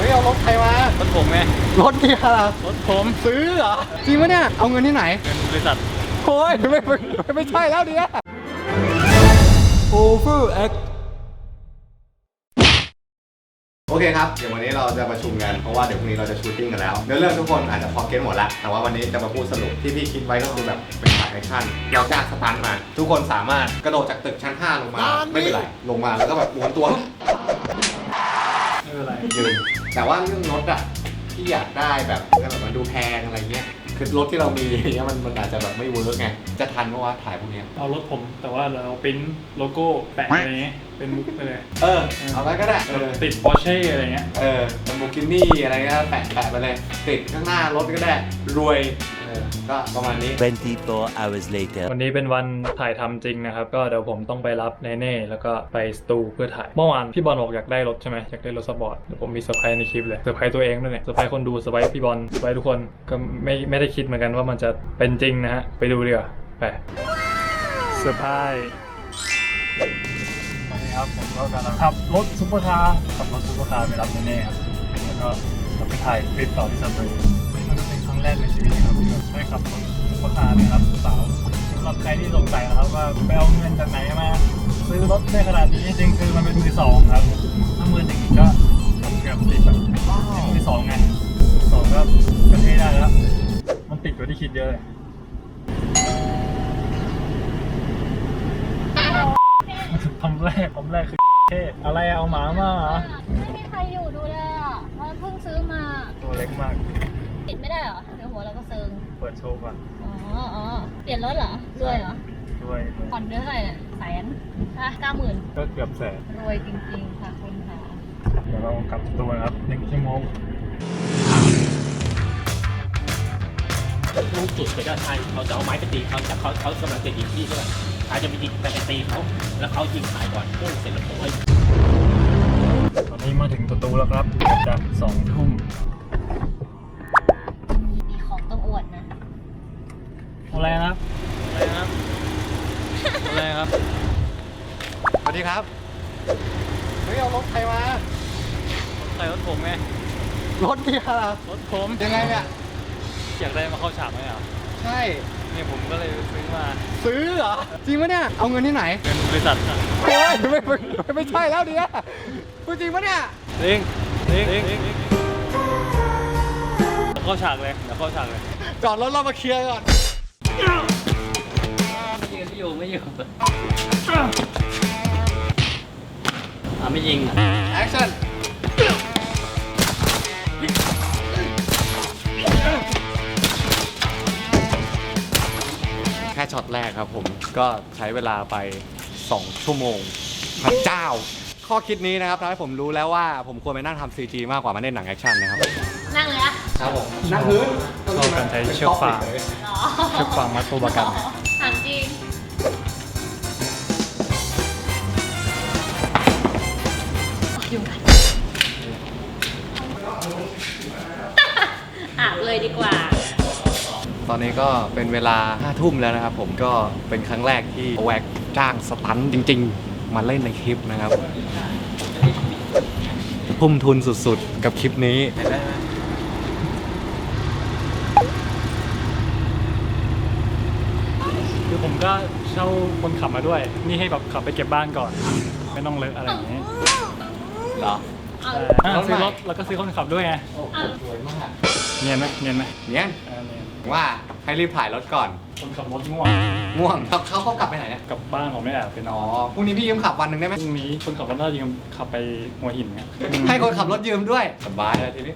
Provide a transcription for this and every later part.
เฮ้ยเอารถใครมารถผมไงรถเกียร์เหรอรถผมซื้อเหรอจริงปะเนี่ยเอาเงินที่ไหนเงินบริษัทโอ้ยไม่ไม่ไม่ใช่แล้วเนี่ย Overact โอเคครับ เดี๋ยววันนี้เราจะประชุมกัน เพราะว่าเดี๋ยวพรุ่งนี้เราจะชูตติ้งกันแล้วเนื้อเรื่องทุกคนอาจจะพอเก็ตหมดละแต่ว่าวันนี้จะมาพูดสรุปที่พี่คิดไว้ก็คือแบบเป็นฉากแอคชั่นเราจ้างสตันท์มา ทุกคนสามารถกระโดดจากตึกชั้น 5 ลงมา ไม่เป็นไร ลงมาแล้วก็แบบม้วนตัว ไม่เป็นไรยืน แต่ว่าเรื่องรถอะที่อยากได้แบบแบบมันดูแพงอะไรเงี้ยคือรถที่เรามีอย่างเงี้ยมันมันอาจจะแบบไม่เวิร์กไงจะทันเพราะว่าถ่ายพวกเนี้ยเอารถผมแต่ว่าเราปริ้นโลโก้แปะอะไรเงี้ยเป็นมุกไปเลย เออเอาไว้ก็ได้เออติด Porsche อะไรเงี้ยเออลัมโบกินี่อะไรเงี้ยแปะแปะไปเลย ติดข้างหน้ารถก็ได้รวยเออ ก็ประมาณนี้ 24 hours later. วันนี้เป็นวันถ่ายทำจริงนะครับ ก็เดี๋ยวผมต้องไปรับเนเน่แล้วก็ไปสตูเพื่อถ่าย เมื่อวานพี่บอลบอกอยากได้รถใช่ไหมอยากได้รถสปอร์ตเดี๋ยวผมมีเซอร์ไพรส์ในคลิปเลยเซอร์ไพรส์ตัวเองด้วยเนี่ยเซอร์ไพรส์คนดูเซอร์ไพรส์พี่บอลเซอร์ไพรส์ทุกคนก็ไม่ไม่ได้คิดเหมือนกันว่ามันจะเป็นจริงนะฮะไปดูดีกว่าไปเซอร์ไพรส์วันนี้ครับผมก็กำลังขับรถซุปเปอร์คาร์ขับรถซุปเปอร์คาร์ไปรับเนเน่ครับแล้วก็จะไปถ่ายคลิปต่อที่สตูมันจะเป็นครั้งแรกในชีวิต ว่าไปเอาเงินจากไหนมาซื้อรถได้ขนาดนี้จริงๆคือมันเป็นมือสองครับ ถ้ามือหนึ่งก็เกือบติดแบบมือสองไงมือสองก็ก็เท่ได้แล้ว มันติดกว่าที่คิดเยอะเลยทำแรกทำแรกคือเท่อะไรอะเอาหมามาเหรอไม่มีใครอยู่ดูเลยอะมันเพิ่งซื้อมาตัวเล็กมาก ปิดไม่ได้เหรอเดี๋ยวหัวเราก็เซิง เปิดโชว์ก่อนอ๋ออ๋อเปลี่ยนรถเหรอรวยเหรอ ด้วยผ่อนเดือนเท่าไหร่เนี่ยแสนอะเก้าหมื่นก็เกือบแสนรวยจริงๆค่ะคุณค่ะเดี๋ยวเรากลับตัวนะครับหนึ่งชั่วโมงรู้จุดเลยก็ใช่เขาจะเอาไม้ไปตีเขาจากเขาเขากำลังจะยิงพี่ด้วยอาจจะไปยิงแต่ไปตีเขาแล้วเขายิงหายก่อนพุ่งเสร็จแล้วโอ้ยตอนนี้มาถึงประตูแล้วครับจะสองทุ่มมีของต้องอวดนะอะไรนะครับอะไรนะครับ อะไรครับ สวัสดีครับ เฮ้ยเอารถใครมา ใส่รถผมไง รถเกียร์เหรอรถผม ยังไงเนี่ย อยากได้มาเข้าฉากไหมอะใช่ เนี่ยผมก็เลยซื้อมาซื้อเหรอ จริงปะเนี่ย เอาเงินที่ไหนเงินบริษัทอะโอ้ยไม่ไม่ไม่ใช่แล้วเนี่ยพูดจริงปะเนี่ยเร่งเร่งเร่งเข้าฉากเลยเดี๋ยวเข้าฉากเลย จอดรถเรามาเคลียร์ก่อน ไม่อยู่ไม่อยู่อะไม่ยิงอะ แอคชั่นแค่ช็อตแรกครับผมก็ใช้เวลาไป 2 ชั่วโมงพระเจ้า ข้อคิดนี้นะครับทำให้ผมรู้แล้วว่าผมควรไปนั่งทำ CG มากกว่ามาเล่นหนังแอคชั่นนะครับ นั่งเลยอะครับผมนั่งพื้นเข้ากันใช้เชือกฟาง หรอ เชือกฟางมัดตัวประกันถามจริง เลยดีกว่า ตอนนี้ก็เป็นเวลา5ทุ่มแล้วนะครับผมก็เป็นครั้งแรกที่แวกจ้างสตันท์จริง ๆ มาเล่นในคลิปนะครับทุ่มทุนสุดๆ กับคลิปนี้ คือผมก็เช่าคนขับมาด้วย นี่ให้แบบขับไปเก็บบ้านก่อน ไม่ต้องเลอะอะไรอย่างนี้เหรอ เอา อะรถใหม่ซื้อรถแล้วก็ซื้อคนขับด้วยไง สวยมาก เนียนไหมเนียนไหมเนี่ยเออเนียนว่าให้รีบถ่ายรถก่อน คนขับรถง่วงง่วงเขาเขาเขากลับไปไหนเนี่ยกลับบ้านผมไม่แอบไปนอ๋ออนพรุ่งนี้พี่ยืมขับวันหนึ่งได้ไหมพรุ่งนี้คนขับรถน่าจะยังขับไปหัวหินเนี่ยให้คนขับรถยืมด้วยสบายเลยทีนี้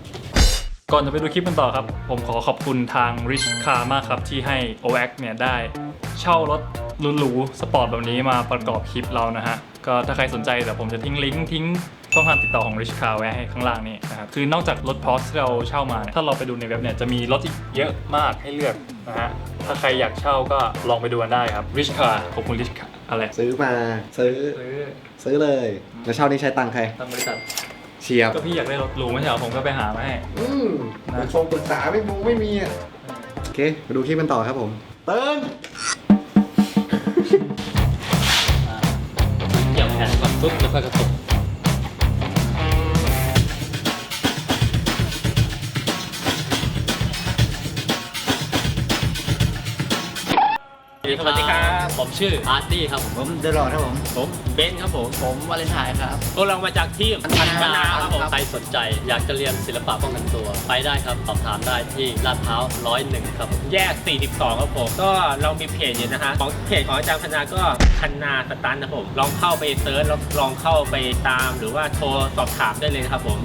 ก่อนจะไปดูคลิปกันต่อครับ ผมขอขอบคุณทาง Rich Car มากครับ ที่ให้ OX เนี่ยได้ เช่ารถหรูๆสปอร์ตแบบนี้มาประกอบคลิปเรานะฮะ ก็ถ้าใครสนใจเดี๋ยวผมจะทิ้งลิงก์ทิ้ง ช่องทางติดต่อของ Rich Car ไว้ให้ข้างล่างนี่นะครับ คือนอกจากรถพอสที่เราเช่ามาเนี่ยถ้าเราไปดูในเว็บเนี่ยจะมีรถอีกเยอะมากให้เลือกนะฮะ ถ้าใครอยากเช่าก็ลองไปดูกันได้ครับ Rich Car ขอบคุณ Rich Car อะไรซื้อมาซื้อซื้อซื้อเลย แล้วเช่านี้ใช้ตังค์ใครทางบริษัทเชียบก็พี่อยากได้รถหรูไม่ใช่เหรอผมก็ไปหามาให้ อืมนะชงปรึกษาไม่มูไม่มีอะโอเคมาดูคลิปกันต่อครับผม เติ้งเกี่ยวแขนก่อนปุ๊บแล้วค่อยกระตุก วัสดีครับ ผมชื่ออาร์ตี้ครับผม ผมเดอะหลอดครับผม ผมเบนซ์ครับผม ผมวาเลนไทน์ครับพวกเรามาจากทีมพันนาครับผม ใครสนใจ อยากจะเรียนศิลปะป้องกันตัว ไปได้ครับ สอบถามได้ที่ลาดพร้าวร้อยหนึ่งครับผมแยก 42 ครับผม ก็เรามีเพจอยู่นะฮะ ของเพจของอาจารย์พนาก็พันนาสตันนะผม ลองเข้าไปเซิร์ชแล้วลองเข้าไปตาม หรือว่าโทรสอบถามได้เลยนะครับผม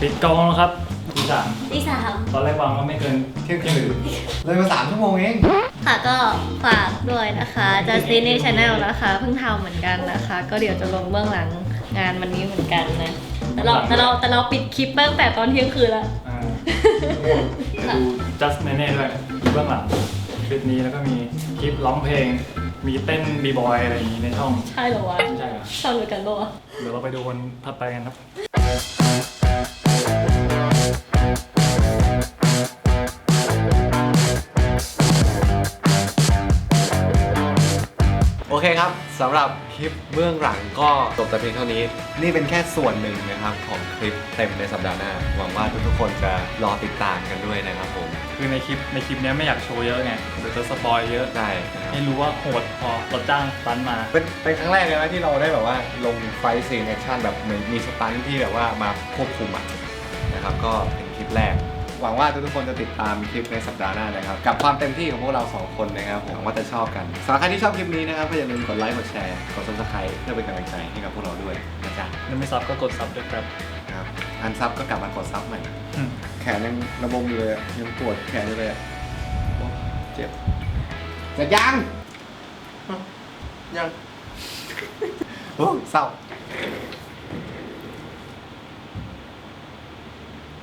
ปิดกล้องแล้วครับ ที่สามที่สามตอนแรกวางว่าไม่เกินเที่ยงคืนเลยมาสามชั่วโมงเอง ค่ะก็ฝากด้วยนะคะ Justin ใน Channel นะคะ เพิ่งทำเหมือนกันนะคะ ก็เดี๋ยวจะลงเบื้องหลังงานวันนี้เหมือนกันนะแต่เราแต่เราแต่เราปิดคลิปตั้งแต่ตอนเที่ยงคืนแล้วอ่าเดี๋ยวดู just แน่ๆด้วยดูเบื้องหลังคลิปนี้แล้วก็มีคลิปร้องเพลง มีเต้นบีบอยอะไรอย่างนี้ในช่องใช่เหรอวะไม่ใช่เหรอชอบเหมือนกันปะวะเดี๋ยวเราไปดูวันถัดไปกันครับ โอเคครับสำหรับคลิปเบื้องหลังก็จบแต่เพียงเท่านี้ นี่เป็นแค่ส่วนหนึ่งนะครับของคลิปเต็มในสัปดาห์หน้า หวังว่าทุกๆคนจะรอติดตามกันด้วยนะครับผมคือในคลิปในคลิปเนี้ยไม่อยากโชว์เยอะไงเดี๋ยวจะสปอยเยอะ ได้นะครับให้รู้ว่าโหดพอเราจ้างตันมา เป็นเป็นครั้งแรกเลยนะที่เราได้แบบว่าลงไฟซีนแอคชั่นแบบเหมือนมีสตันท์ที่แบบว่ามาควบคุมอะนะครับก็เป็นคลิปแรก หวังว่าทุกๆคนจะติดตามคลิปในสัปดาห์หน้านะครับ กับความเต็มที่ของพวกเราสองคนนะครับผมหวังว่าจะชอบกันสำหรับใครที่ชอบคลิปนี้นะครับก็อย่าลืมกดไลค์กดแชร์กด subscribe เพื่อเป็นกำลังใจให้กับพวกเราด้วยนะจ๊ะถ้าไม่ซับก็กดซับด้วยครับนะครับอันซับก็กลับมากดซับใหม่อืมแขนยังระบมอยู่เลยอะยังปวดแขนอยู่เลยอะโอ้เจ็บเสร็จยังยังโอ้เศร้า